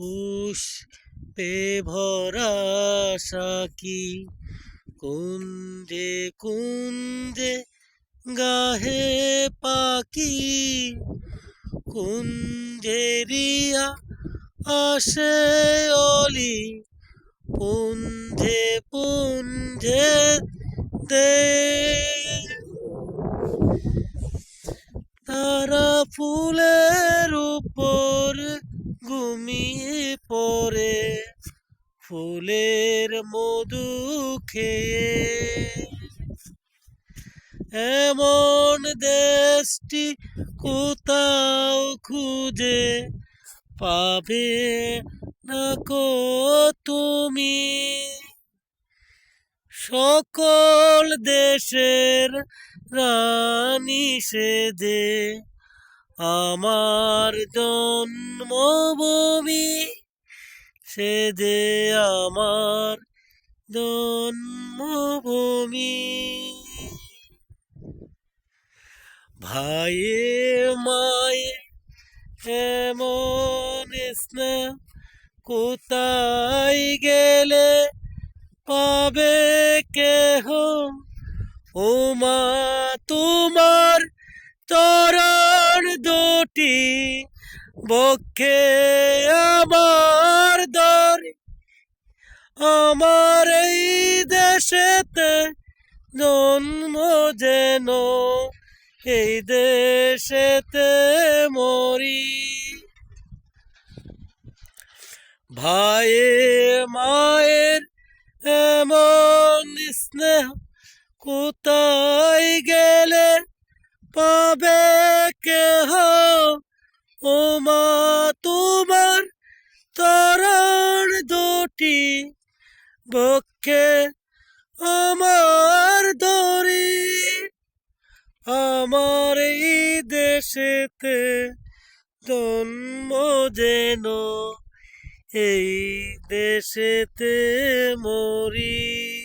পুষ্পে ভরা সাকি। কুঞ্জে কুঞ্জে গাহে পাখি কুঞ্জেরিয়া আসে অলি। পুঞ্জে পুঞ্জে দে। তারা ফুলের উপর ফুলের মধু খেয়ে এমন দেশটি কোথাও খুঁজে পাবে না কো তুমি? সকল দেশের রানী সেজে আমার জন্মভূমি সেজে আমার জন্মভূমি। ভাইয়ে মায়ে এমন স্নেহ, কোথায় গেলে পাবে কেহ? ও মা, তোমার চরণ দুটি বক্ষে আমার আমার এই দেশেতে জন্ম যেন, এই দেশেতে মরি। ভাইয়ে, মায়ের এমন স্নেহ কোথায় গেলে পাবে কেহ? ও মা তোমার তরণ দুটি বক্ষে আমার দরি আমার এই দেশেতে জন্ম যেন এই দেশেতে মরি।